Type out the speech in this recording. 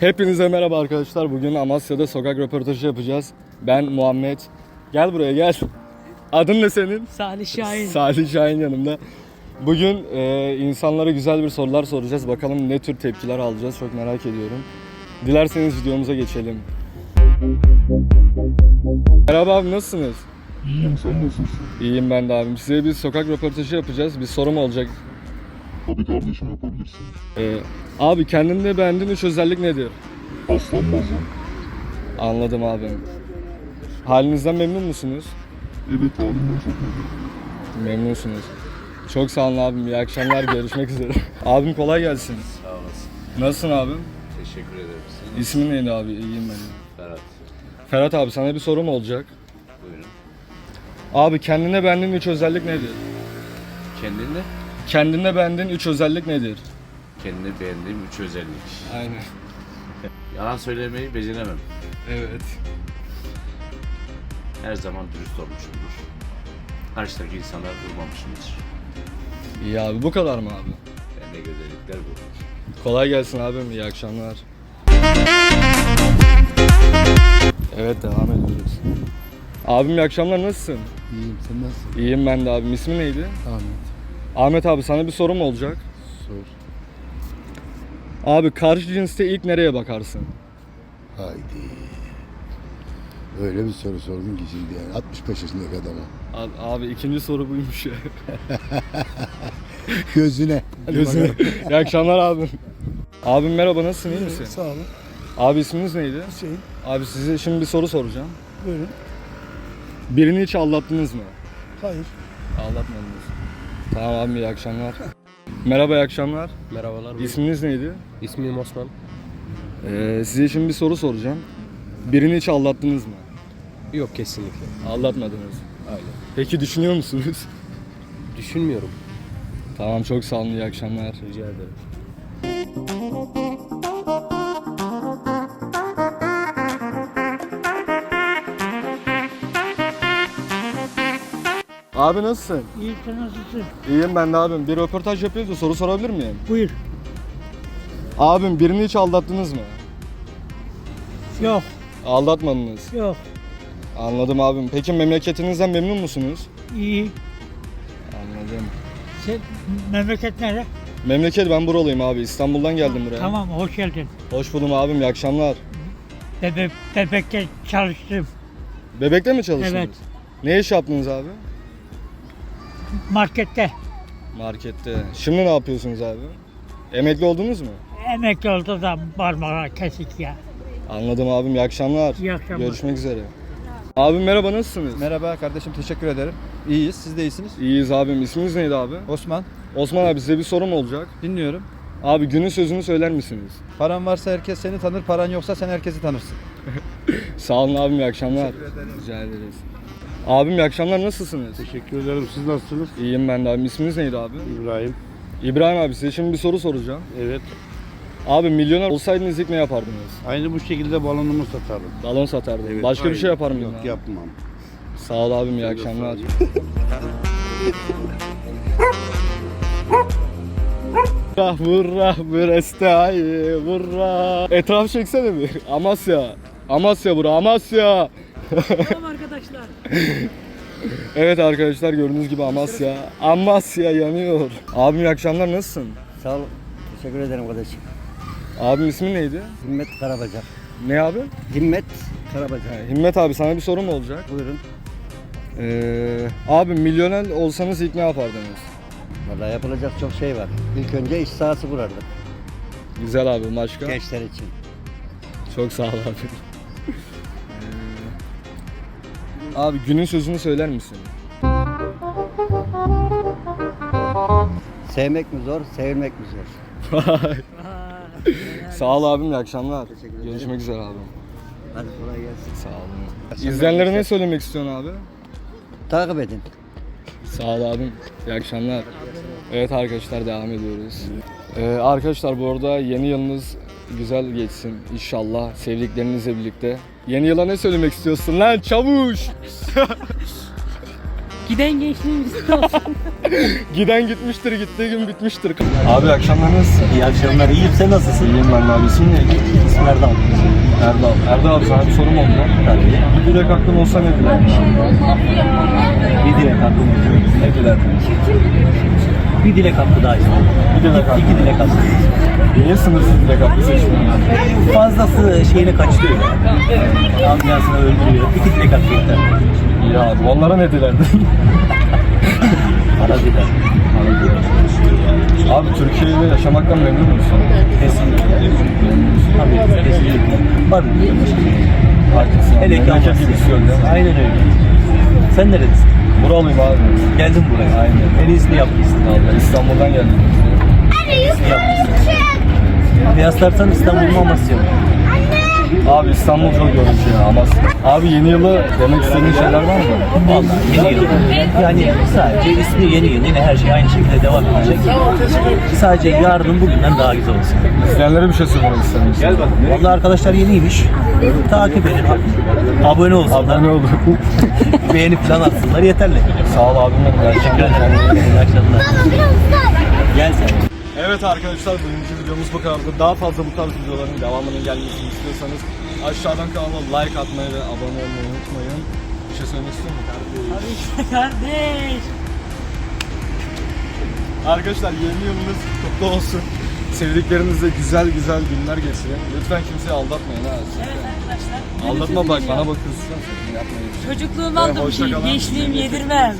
Hepinize merhaba arkadaşlar. Bugün Amasya'da sokak röportajı yapacağız. Ben Muhammed. Gel buraya gel. Adın ne senin? Salih Şahin. Salih Şahin yanımda. Bugün e, insanlara güzel bir sorular soracağız. Bakalım ne tür tepkiler alacağız. Çok merak ediyorum. Dilerseniz videomuza geçelim. Merhaba abi nasılsınız? İyiyim sen nasılsın? İyiyim ben de abim. Size bir sokak röportajı yapacağız. Bir sorum olacak. Tabii kardeşim yapabilirsin. E, abi kendinde beğendiğin üç özellik nedir? Aslanmazım. Anladım abim. Halinizden memnun musunuz? Evet halimden çok memnunum. Memnunsunuz. Çok sağ olun abim. İyi akşamlar. Görüşmek üzere. Abim kolay gelsin. Sağ olasın. Nasılsın abim? Teşekkür ederim. Senin İsmin neydi abi? İyiyim ben. Ferhat. Ferhat abi sana bir sorum olacak. Buyurun. Abi kendine beğendiğin üç özellik nedir? Kendini, Kendine beğendiğin üç özellik nedir? kendini beğendiğim üç özellik. Aynen. Yalan söylemeyi beceremem. Evet. Her zaman dürüst olmuşumdur. Karşıdaki insanlar vurmamışımdır. İyi abi. Bu kadar mı abi? Bende özellikler bu. Kolay gelsin abim. İyi akşamlar. Evet devam ediyoruz. Abim iyi akşamlar. Nasılsın? İyiyim sen nasılsın? İyiyim ben de abim. İsmin neydi? Ahmet. Ahmet abi sana bir sorum olacak. Sor. Abi karşı cinste ilk nereye bakarsın? Haydi. Öyle bir soru sordun ki şimdi yani 65 yaşındaki adama. Abi, abi ikinci soru buymuş ya. Gözüne. Gözüne. İyi akşamlar abim. Abim merhaba nasılsın iyi misin? Sağ olun. Abi isminiz neydi? Hüseyin. Abi size şimdi bir soru soracağım. Buyurun. Birini hiç aldattınız mı? Hayır. Aldatmadınız. Tamam abi iyi akşamlar. Merhaba iyi akşamlar. Merhabalar. İsminiz neydi? İsmim Osman. Ee, size şimdi bir soru soracağım. Birini hiç aldattınız mı? Yok kesinlikle. Aldatmadınız. Aynen. Peki düşünüyor musunuz? Düşünmüyorum. tamam çok sağ olun iyi akşamlar. Rica ederim. Abi nasılsın? İyi sen nasılsın? İyiyim ben de abim. Bir röportaj yapıyoruz da soru sorabilir miyim? Buyur. Abim birini hiç aldattınız mı? Yok, Aldatmadınız. yok. Anladım abim. Peki memleketinizden memnun musunuz? İyi. Anladım. Sen memleket nere? Memleket ben buralıyım abi. İstanbul'dan geldim buraya. Tamam, hoş geldin. Hoş buldum abim. İyi akşamlar. Bebe bebekte çalıştım. Bebekte mi çalıştınız? Evet. Ne iş yaptınız abi? Markette. Markette. Şimdi ne yapıyorsunuz abi? Emekli oldunuz mu? Emekli oldu da parmağı kesik ya. Anladım abim. İyi akşamlar. İyi akşamlar. Görüşmek üzere. Abim merhaba nasılsınız? Merhaba kardeşim teşekkür ederim. İyiyiz siz de iyisiniz. İyiyiz abim. İsminiz neydi abi? Osman Osman abi size bir sorum olacak. dinliyorum. Abi günün sözünü söyler misiniz? Paran varsa herkes seni tanır, paran yoksa sen herkesi tanırsın. Sağ olun abim. iyi akşamlar. Rica ederiz. Abim iyi akşamlar nasılsınız? Teşekkür ederim. Siz nasılsınız? İyiyim ben de abim. İsminiz neydi abi? İbrahim. İbrahim abi size şimdi bir soru soracağım. Evet. Abi milyoner olsaydınız ilk ne yapardınız? Aynı bu şekilde balonumu satarım. Balon satardım. Evet, Başka bir şey yapar mıydın? Yok abi? yapmam. Sağ ol abim iyi akşamlar. Vurra vurra vırestayı vurra. Etraf çeksene bir. Amasya. Amasya bura Amasya. Tamam arkadaşlar. Evet arkadaşlar gördüğünüz gibi Amasya. Amasya yanıyor. Abim iyi akşamlar nasılsın? Sağ ol. Teşekkür ederim kardeşim. Abim ismin neydi? Himmet Karabacak. Ne abi? Himmet Karabacak. Ha, Himmet abi sana bir sorum olacak. Buyurun. Ee, abi milyoner olsanız ilk ne yapardınız? Vallahi yapılacak çok şey var. İlk önce iş sahası kurardık Güzel abi başka? gençler için. Çok sağ ol abi. Abi günün sözünü söyler misin? Sevmek mi zor, sevilmek mi zor? Sağ ol abim iyi akşamlar. Teşekkür ederim. Görüşmek üzere abi. Hadi kolay gelsin. Sağ olun. İzleyenlere ne söylemek istiyorsun abi? Takip edin. Sağ ol abim. İyi akşamlar. Evet arkadaşlar devam ediyoruz. Ee, arkadaşlar bu arada yeni yılınız güzel geçsin inşallah sevdiklerinizle birlikte. Yeni yıla ne söylemek istiyorsun lan çavuş? Giden gençliğimiz olsun. Giden gitmiştir, gittiği gün bitmiştir. Abi akşamlar nasılsın? İyi akşamlar. İyiyim. Sen nasılsın? İyiyim ben de abi. İsmin neydi? İsmi Erdal. Erdal. Erdal abi sana bir sorum olacak. Bir dilek hakkın olsa ne dilerdin? Bir dilek hakkı Ne dilerdin? Bir dilek hakkı daha istiyorum. Bir dilek hakkı. İki dilek hakkı. Niye sınırsız dilek hakkı seçtin? Fazlası şeyine kaçırıyor. Amcasını öldürüyor. İki dilek hakkı yeter. Abi. Onlara ne dilerdin? Para diler. abi Türkiye'de yaşamaktan memnun musun? Kesinlikle. Tabii kesinlikle. Var mı? Haklısın. Hele ki Memleket Amasya. gibi istiyorsun değil mi? Aynen öyle. Sen neredesin? Buralıyım abi. Geldin buraya. Aynen. En iyisini yapmışsın. Abi İstanbul'dan geldim. Kıyaslarsan İstanbul mu Amasya mı? Abi İstanbul çok yorucu ya ama abi yeni yılı demek istediğin şeyler var mı? Vallahi yeni yıl. Yani sadece ismi yeni yıl. Yine her şey aynı şekilde devam edecek. Sadece yarının bugünden daha güzel olsun. İzleyenlere bir şey söylemek istedim. Gel bak. Vallahi arkadaşlar yeniymiş. Takip edin. Abone olsunlar. Abone olun. Beğeni falan atsınlar yeterli. Sağ ol abim. Teşekkür ederim. İyi akşamlar. Gel sen. Evet arkadaşlar bugünkü videomuz bu kadardı. Daha fazla bu tarz videoların devamının gelmesini istiyorsanız aşağıdan kanala like atmayı ve abone olmayı unutmayın. Bir şey söylemek istiyor musun? Kardeş. Arkadaşlar yeni yılınız kutlu olsun. Sevdiklerinizle güzel güzel günler geçirin. Lütfen kimseyi aldatmayın ha. Evet arkadaşlar. Aldatma bak bana bakıyorsun. Yapmayın. Çocukluğumdan da bir şey. Gençliğim yedirmem.